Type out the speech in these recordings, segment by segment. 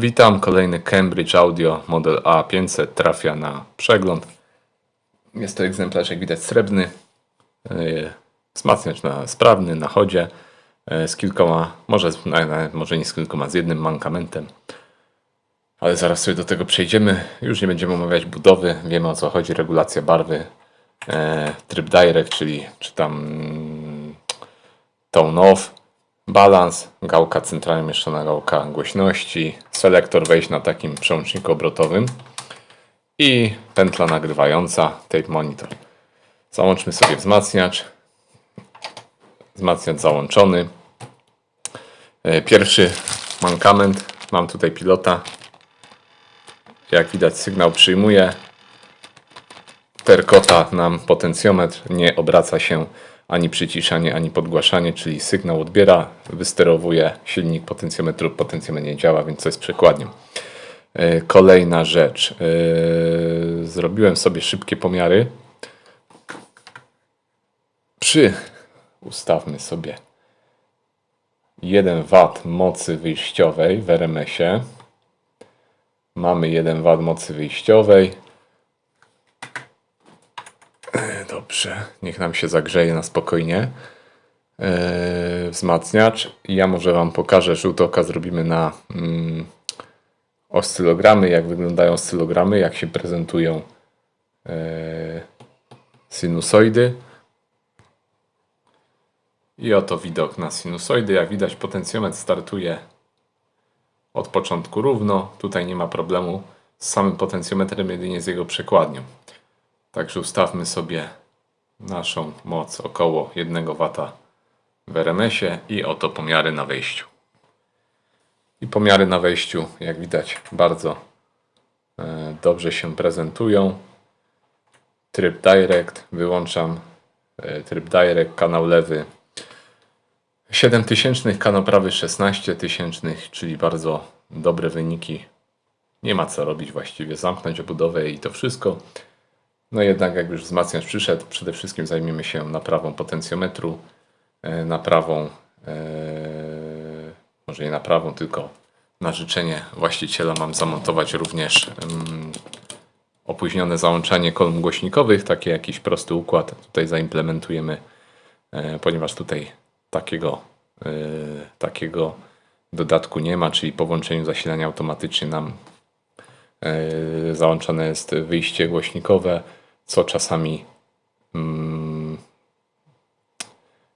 Witam, kolejny Cambridge Audio model A500 trafia na przegląd. Jest to egzemplarz, jak widać, srebrny, yy, wzmacniacz na sprawny, na chodzie, yy, z kilkoma, może, może nie z kilkoma, z jednym mankamentem. Ale zaraz sobie do tego przejdziemy. Już nie będziemy omawiać budowy, wiemy o co chodzi, regulacja barwy, e, tryb direct, czyli czy tam tone off, balans, gałka centralnie umieszczona, gałka głośności, selektor wejść na takim przełączniku obrotowym i pętla nagrywająca, tape monitor. Załączmy sobie wzmacniacz. Wzmacniacz załączony. E, Pierwszy mankament. Mam tutaj pilota. Jak widać sygnał przyjmuje. Terkota nam potencjometr nie obraca się ani przyciszanie, ani podgłaszanie, czyli sygnał odbiera, wysterowuje silnik potencjometru, potencjometr nie działa, więc to jest przekładnią. E, Kolejna rzecz. E, Zrobiłem sobie szybkie pomiary. Przy, ustawmy sobie 1 W mocy wyjściowej w RMS-ie. Mamy 1 W mocy wyjściowej. E, Dobrze, niech nam się zagrzeje na spokojnie. Eee, wzmacniacz. Ja może Wam pokażę, żółtoka zrobimy na mm, oscylogramy, jak wyglądają oscylogramy, jak się prezentują eee, sinusoidy. I oto widok na sinusoidy. Jak widać, potencjometr startuje od początku równo. Tutaj nie ma problemu z samym potencjometrem, jedynie z jego przekładnią. Także ustawmy sobie naszą moc około 1 W w RMS-ie i oto pomiary na wejściu. I pomiary na wejściu, jak widać, bardzo e, dobrze się prezentują. Tryb Direct, wyłączam e, tryb Direct, kanał lewy 7000, kanał prawy 16000, czyli bardzo dobre wyniki. Nie ma co robić właściwie, zamknąć obudowę i to wszystko. No jednak jak już wzmacniacz przyszedł, przede wszystkim zajmiemy się naprawą potencjometru, e, naprawą, e, może nie naprawą, tylko na życzenie właściciela mam zamontować również opóźnione załączanie kolumn głośnikowych, taki jakiś prosty układ tutaj zaimplementujemy, e, ponieważ tutaj takiego, takiego dodatku nie ma, czyli po włączeniu zasilania automatycznie nam e, załączone jest wyjście głośnikowe, co czasami mm,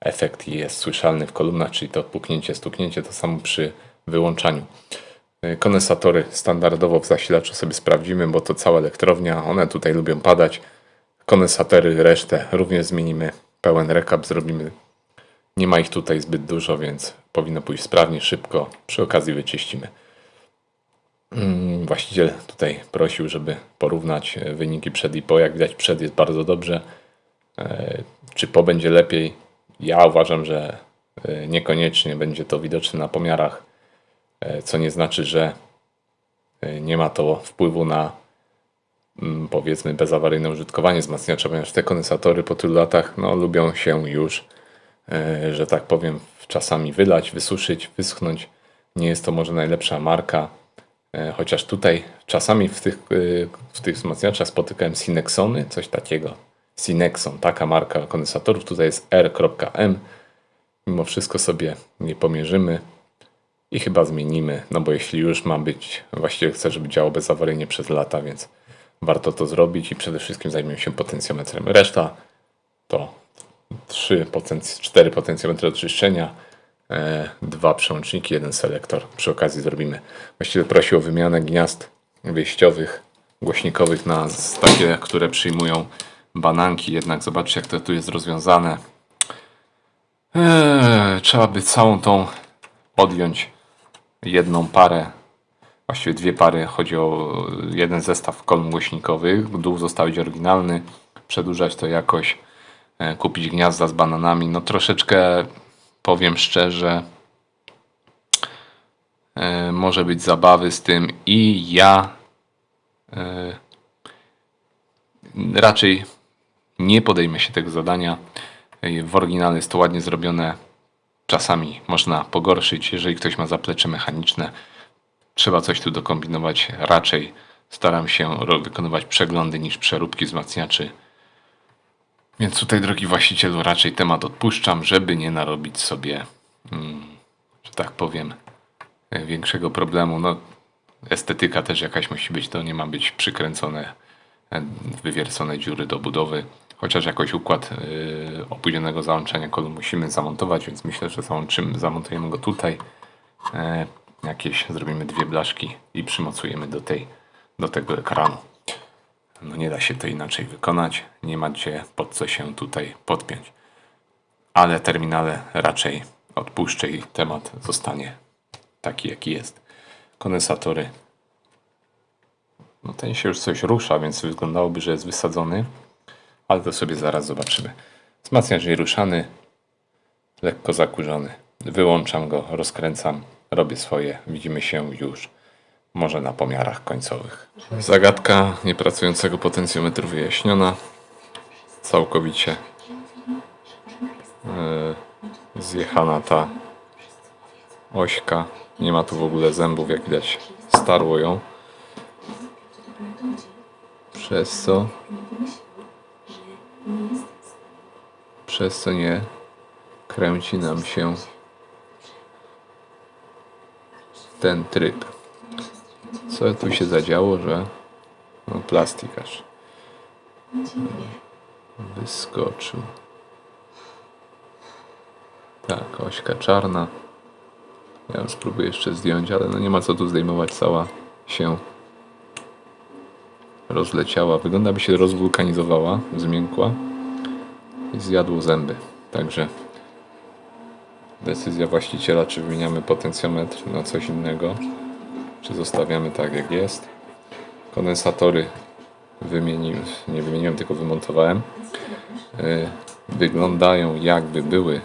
efekt jest słyszalny w kolumnach, czyli to puknięcie, stuknięcie, to samo przy wyłączaniu. E, Kondensatory standardowo w zasilaczu sobie sprawdzimy, bo to cała elektrownia, one tutaj lubią padać. Kondensatory, resztę również zmienimy, pełen recap zrobimy. Nie ma ich tutaj zbyt dużo, więc powinno pójść sprawnie, szybko. Przy okazji wyczyścimy. Mm, Właściciel tutaj prosił, żeby porównać e, wyniki przed i po. Jak widać, przed jest bardzo dobrze. E, Czy po będzie lepiej? Ja uważam, że e, niekoniecznie będzie to widoczne na pomiarach, co nie znaczy, że nie ma to wpływu na mm, powiedzmy bezawaryjne użytkowanie wzmacniacza, ponieważ te kondensatory po tylu latach no, lubią się już, że tak powiem, czasami wylać, wysuszyć, wyschnąć. Nie jest to może najlepsza marka. E, Chociaż tutaj czasami w tych, y, w tych wzmacniaczach spotykałem Sinexony, coś takiego. Sinexon, taka marka kondensatorów. Tutaj jest R.M. Mimo wszystko sobie nie pomierzymy i chyba zmienimy, no bo jeśli już ma być, właściwie chcę, żeby działał bezawaryjnie przez lata, więc warto to zrobić i przede wszystkim zajmiemy się potencjometrem. Reszta to 3 potenc- 4 potencjometry do e, dwa przełączniki, jeden selektor. Przy okazji zrobimy. Właściwie prosił o wymianę gniazd wyjściowych, głośnikowych na takie, które przyjmują bananki. Jednak zobaczcie, jak to tu jest rozwiązane. Eee, trzeba by całą tą odjąć jedną parę, właściwie dwie pary. Chodzi o jeden zestaw kolumn głośnikowych. Dół zostawić oryginalny, przedłużać to jakoś, e, kupić gniazda z bananami. No troszeczkę powiem szczerze, e, może być zabawy z tym i ja e, raczej nie podejmę się tego zadania. E, W oryginale jest to ładnie zrobione. Czasami można pogorszyć, jeżeli ktoś ma zaplecze mechaniczne. trzeba coś tu dokombinować. Raczej staram się wykonywać przeglądy niż przeróbki wzmacniaczy. Więc tutaj, drogi właścicielu, raczej temat odpuszczam, żeby nie narobić sobie, mm, że tak powiem, e, większego problemu. No, estetyka też jakaś musi być, to nie ma być przykręcone, e, wywiercone dziury do budowy. Chociaż jakoś układ e, opóźnionego załączania kolu musimy zamontować, więc myślę, że załączymy, zamontujemy go tutaj. Jakieś zrobimy dwie blaszki i przymocujemy do, tej, do tego ekranu. No nie da się to inaczej wykonać. Nie ma gdzie pod co się tutaj podpiąć. Ale terminale raczej odpuszczę i temat zostanie taki jaki jest. Kondensatory. No ten się już coś rusza, więc wyglądałoby, że jest wysadzony. Ale to sobie zaraz zobaczymy. Wzmacniacz nieruszany. Lekko zakurzony. Wyłączam go, rozkręcam, robię swoje. Widzimy się już może na pomiarach końcowych. Zagadka niepracującego potencjometru wyjaśniona. Całkowicie yy, zjechana ta ośka. Nie ma tu w ogóle zębów, jak widać starło ją. Przez co przez co nie kręci nam się ten tryb. Co tu się zadziało, że no, plastik aż wyskoczył. Tak, ośka czarna. Ja ją spróbuję jeszcze zdjąć, ale no nie ma co tu zdejmować, cała się rozleciała. Wygląda by się rozwulkanizowała, zmiękła i zjadło zęby. Także decyzja właściciela, czy wymieniamy potencjometr na coś innego, czy zostawiamy tak jak jest. Kondensatory wymieniłem, nie wymieniłem, tylko wymontowałem. Yy, Wyglądają jakby były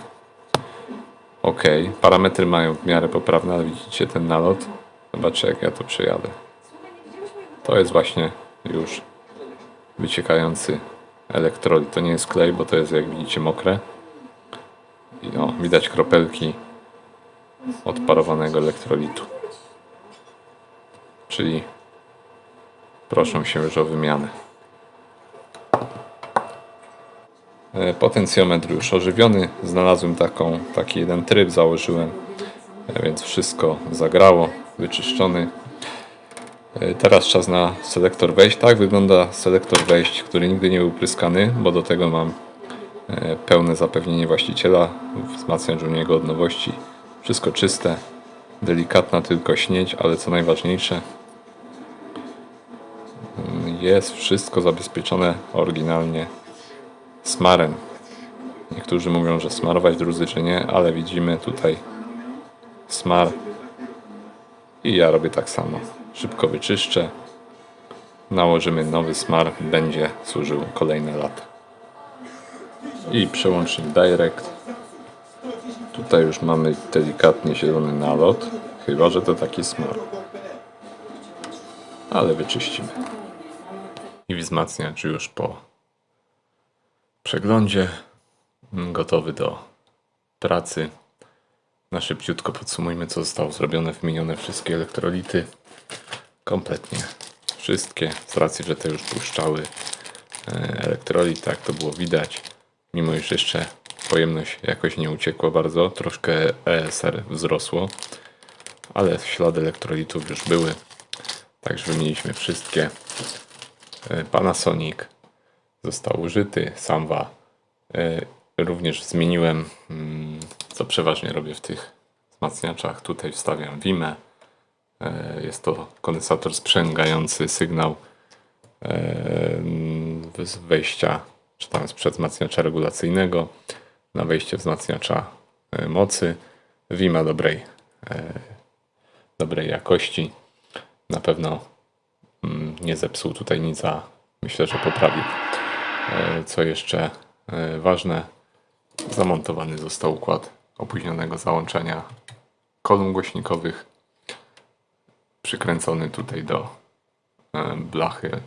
ok. Parametry mają w miarę poprawne, ale widzicie ten nalot. Zobaczę jak ja to przejadę. To jest właśnie już wyciekający elektrolit. To nie jest klej, bo to jest jak widzicie mokre. I o, widać kropelki odparowanego elektrolitu. Czyli proszą się już o wymianę. E, Potencjometr już ożywiony. Znalazłem taką, taki jeden tryb, założyłem, e, więc wszystko zagrało, wyczyszczony. E, Teraz czas na selektor wejść. Tak wygląda selektor wejść, który nigdy nie był pryskany, bo do tego mam pełne zapewnienie właściciela, wzmacniacz u niego od nowości. Wszystko czyste, delikatna tylko śnieć, ale co najważniejsze, jest wszystko zabezpieczone oryginalnie smarem. Niektórzy mówią, że smarować, drudzy, że nie, ale widzimy tutaj smar i ja robię tak samo. Szybko wyczyszczę, nałożymy nowy smar, będzie służył kolejne lata. I przełącznik Direct. Tutaj już mamy delikatnie zielony nalot, chyba że to taki smar. Ale wyczyścimy. I wzmacniacz już po przeglądzie gotowy do pracy. Na szybciutko podsumujmy, co zostało zrobione. Wymienione wszystkie elektrolity. Kompletnie wszystkie. Z racji, że te już puszczały e, elektrolit, tak to było widać. Mimo iż jeszcze pojemność jakoś nie uciekła bardzo. Troszkę ESR wzrosło. Ale ślady elektrolitów już były. Także wymieniliśmy wszystkie. E, Panasonic został użyty. Samwa e, również zmieniłem, mm, co przeważnie robię w tych wzmacniaczach. Tutaj wstawiam Wimę. E, Jest to kondensator sprzęgający sygnał z wejścia, czy tam sprzed wzmacniacza regulacyjnego na wejście wzmacniacza mocy. Wima dobrej, dobrej jakości. Na pewno nie zepsuł tutaj nic, a myślę, że poprawił. E, Co jeszcze e, ważne, zamontowany został układ opóźnionego załączenia kolumn głośnikowych, przykręcony tutaj do e, blachy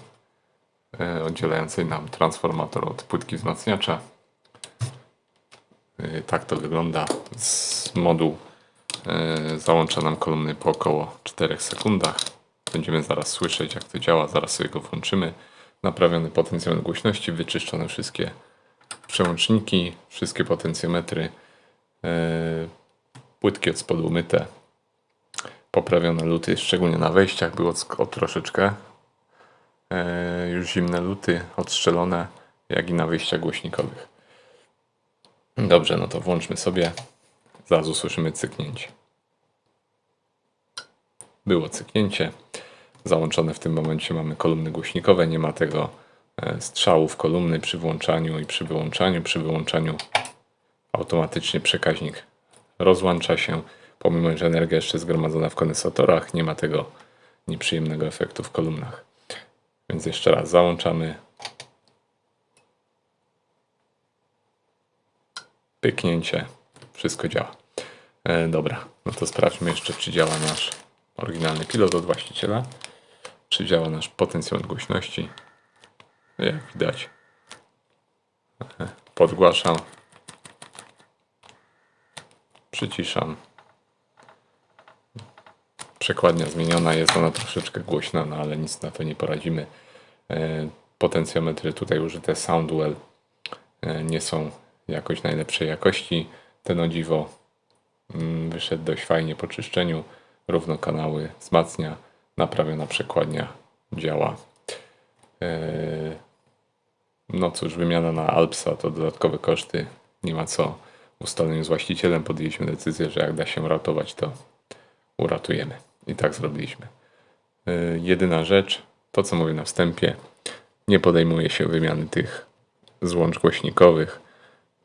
oddzielającej nam transformator od płytki wzmacniacza. Tak to wygląda z moduł załącza nam kolumny po około 4 sekundach. Będziemy zaraz słyszeć, jak to działa. Zaraz sobie go włączymy. Naprawiony potencjometr głośności, wyczyszczone wszystkie przełączniki, wszystkie potencjometry, e, płytki od spodu umyte, poprawione luty, szczególnie na wejściach było o troszeczkę e, już zimne luty odstrzelone, jak i na wyjściach głośnikowych. Dobrze, no to włączmy sobie. Zaraz usłyszymy cyknięcie. Było cyknięcie. Załączone w tym momencie mamy kolumny głośnikowe. Nie ma tego e, strzału w kolumny przy włączaniu i przy wyłączaniu. Przy wyłączaniu automatycznie przekaźnik rozłącza się. Pomimo, że energia jeszcze zgromadzona w kondensatorach, nie ma tego nieprzyjemnego efektu w kolumnach. Więc jeszcze raz załączamy. Pyknięcie. Wszystko działa. E, dobra, no to sprawdźmy jeszcze, czy działa nasz oryginalny pilot od właściciela. Czy działa nasz potencjometr głośności. Jak widać, e, podgłaszam. Przyciszam. Przekładnia zmieniona, jest ona troszeczkę głośna, no ale nic na to nie poradzimy. E, Potencjometry tutaj użyte Soundwell e, nie są jakoś najlepszej jakości. Ten o dziwo mm, wyszedł dość fajnie po czyszczeniu. Równo kanały wzmacnia, naprawiona przekładnia działa. E, No cóż, wymiana na Alpsa to dodatkowe koszty. Nie ma co. W ustaleniu z właścicielem podjęliśmy decyzję, że jak da się ratować, to uratujemy. I tak zrobiliśmy. Y, Jedyna rzecz, to co mówię na wstępie, nie podejmuje się wymiany tych złącz głośnikowych.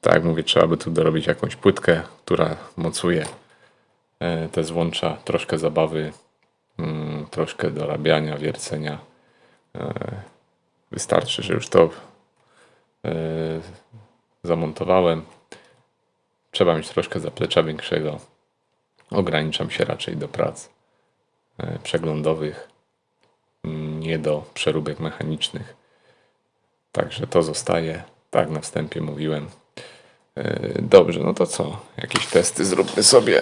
Tak jak mówię, trzeba by tu dorobić jakąś płytkę, która mocuje e, te złącza, troszkę zabawy, mm, troszkę dorabiania, wiercenia. E, Wystarczy, że już to e, zamontowałem. Trzeba mieć troszkę zaplecza większego. Ograniczam się raczej do prac przeglądowych, mm, nie do przeróbek mechanicznych. Także to zostaje. Tak na wstępie mówiłem. Dobrze, no to co? Jakieś testy zróbmy sobie.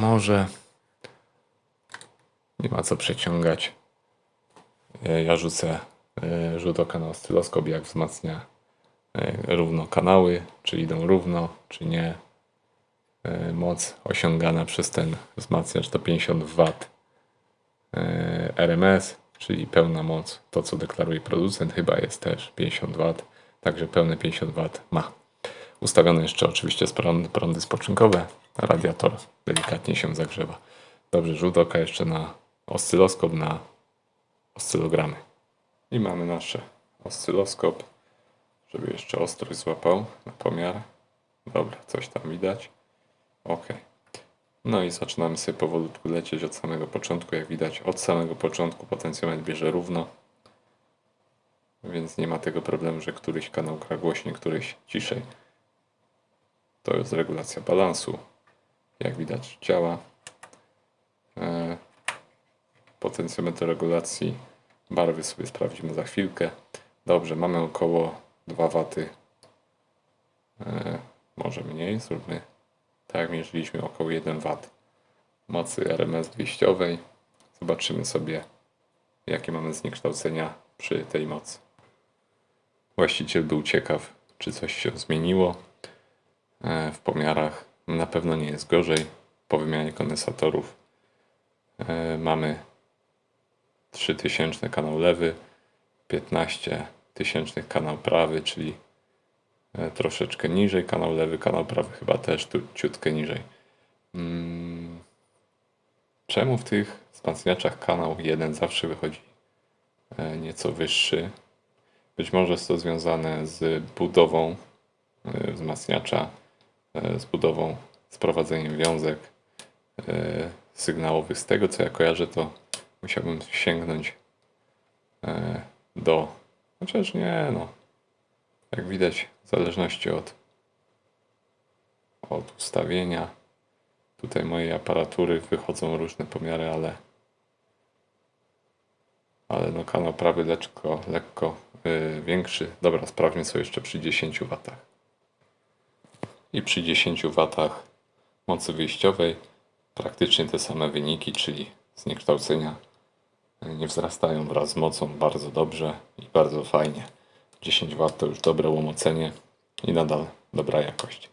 Może. Nie ma co przeciągać. Ja rzucę e, rzut oka na oscyloskop, jak wzmacnia e, równo kanały, czy idą równo, czy nie. E, Moc osiągana przez ten wzmacniacz to 50 W RMS, czyli pełna moc. To, co deklaruje producent, chyba jest też 50 W, także pełne 50 W ma. Ustawione jeszcze oczywiście prądy spoczynkowe. Radiator delikatnie się zagrzewa. Dobrze, rzut oka jeszcze na oscyloskop, na oscylogramy. I mamy nasze oscyloskop, żeby jeszcze ostrość złapał na pomiar. Dobra, coś tam widać. Ok. No i zaczynamy sobie powolutku lecieć od samego początku. Jak widać, od samego początku potencjometr bierze równo. Więc nie ma tego problemu, że któryś kanał gra głośniej, któryś ciszej. To jest regulacja balansu. Jak widać, działa. E, Potencjometr regulacji barwy sobie sprawdzimy za chwilkę. Dobrze, mamy około 2 W. E, może mniej, zróbmy tak jak mierzyliśmy około 1 W mocy RMS wyjściowej. Zobaczymy sobie, jakie mamy zniekształcenia przy tej mocy. Właściciel był ciekaw, czy coś się zmieniło e, w pomiarach. Na pewno nie jest gorzej. Po wymianie kondensatorów e, mamy 3000 kanał lewy, 15 tysięcznych kanał prawy, czyli e, troszeczkę niżej. Kanał lewy, kanał prawy chyba też tu ciutkę niżej. Mm. Czemu w tych wzmacniaczach kanał 1 zawsze wychodzi e, nieco wyższy? Być może jest to związane z budową wzmacniacza, z budową, z prowadzeniem wiązek e, sygnałowych. Z tego co ja kojarzę, to musiałbym sięgnąć e, do. Chociaż nie, no. Jak widać, w zależności od, od ustawienia tutaj mojej aparatury wychodzą różne pomiary, ale ale no kanał prawy lekko, lekko yy, większy. Dobra, sprawdźmy sobie jeszcze przy 10 W. I przy 10 W mocy wyjściowej praktycznie te same wyniki, czyli zniekształcenia nie wzrastają wraz z mocą bardzo dobrze i bardzo fajnie. 10 W to już dobre łomocenie i nadal dobra jakość.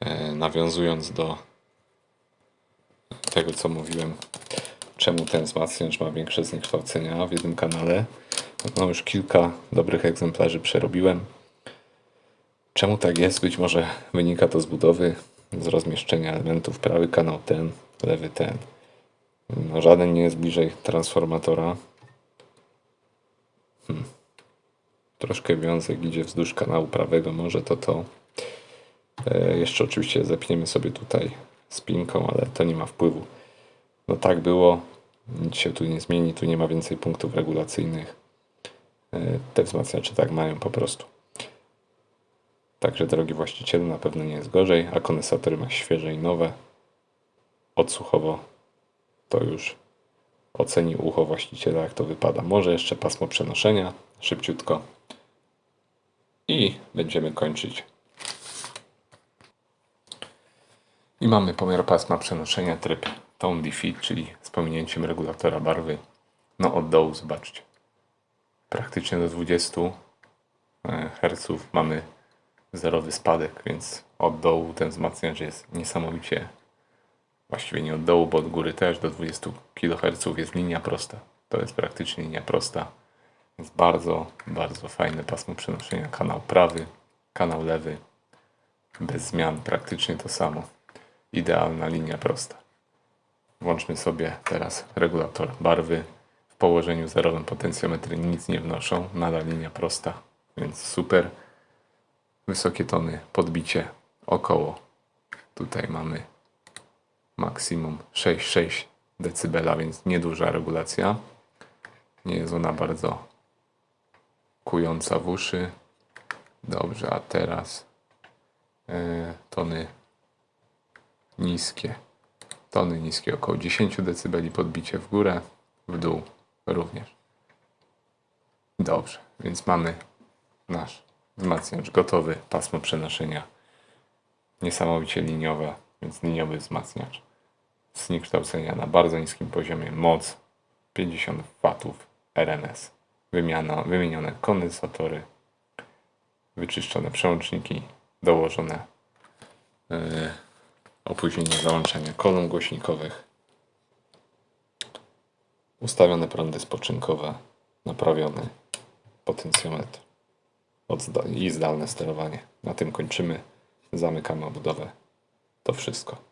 E, Nawiązując do tego, co mówiłem, czemu ten wzmacniacz ma większe zniekształcenia w jednym kanale, no już kilka dobrych egzemplarzy przerobiłem. Czemu tak jest? Być może wynika to z budowy, z rozmieszczenia elementów. Prawy kanał ten, lewy ten. No, żaden nie jest bliżej transformatora. Hmm. Troszkę wiązek idzie wzdłuż kanału prawego, może to to. E, jeszcze oczywiście zepniemy sobie tutaj spinką, ale to nie ma wpływu. No tak było, nic się tu nie zmieni, tu nie ma więcej punktów regulacyjnych. E, te wzmacniacze tak mają po prostu. Także drogi właścicielu, na pewno nie jest gorzej, a kondensatory ma świeże i nowe. Odsłuchowo to już oceni ucho właściciela, jak to wypada. Może jeszcze pasmo przenoszenia, szybciutko. I będziemy kończyć. I mamy pomiar pasma przenoszenia, tryb Tone Defeat, czyli z pominięciem regulatora barwy. No od dołu, zobaczcie. Praktycznie do 20 Hz mamy zerowy spadek, więc od dołu ten wzmacniacz jest niesamowicie, właściwie nie od dołu, bo od góry też do 20 kHz jest linia prosta. To jest praktycznie linia prosta. Więc bardzo, bardzo fajne pasmo przenoszenia. Kanał prawy, kanał lewy, bez zmian, praktycznie to samo. Idealna linia prosta. Włączmy sobie teraz regulator barwy. W położeniu zerowym potencjometry nic nie wnoszą, nadal linia prosta, więc super wysokie tony, podbicie około. Tutaj mamy maksimum 6,6 dB, więc nieduża regulacja. Nie jest ona bardzo kująca w uszy. Dobrze, a teraz e, tony niskie. Tony niskie około 10 dB, podbicie w górę, w dół również. Dobrze, więc mamy nasz wzmacniacz gotowy, pasmo przenoszenia niesamowicie liniowe, więc liniowy wzmacniacz. Zniekształcenia na bardzo niskim poziomie, moc 50 W RNS. Wymiana, wymienione kondensatory, wyczyszczone przełączniki, dołożone yy, opóźnienie załączania kolumn głośnikowych, ustawione prądy spoczynkowe, naprawiony potencjometr i zdalne sterowanie. Na tym kończymy. Zamykamy obudowę. To wszystko.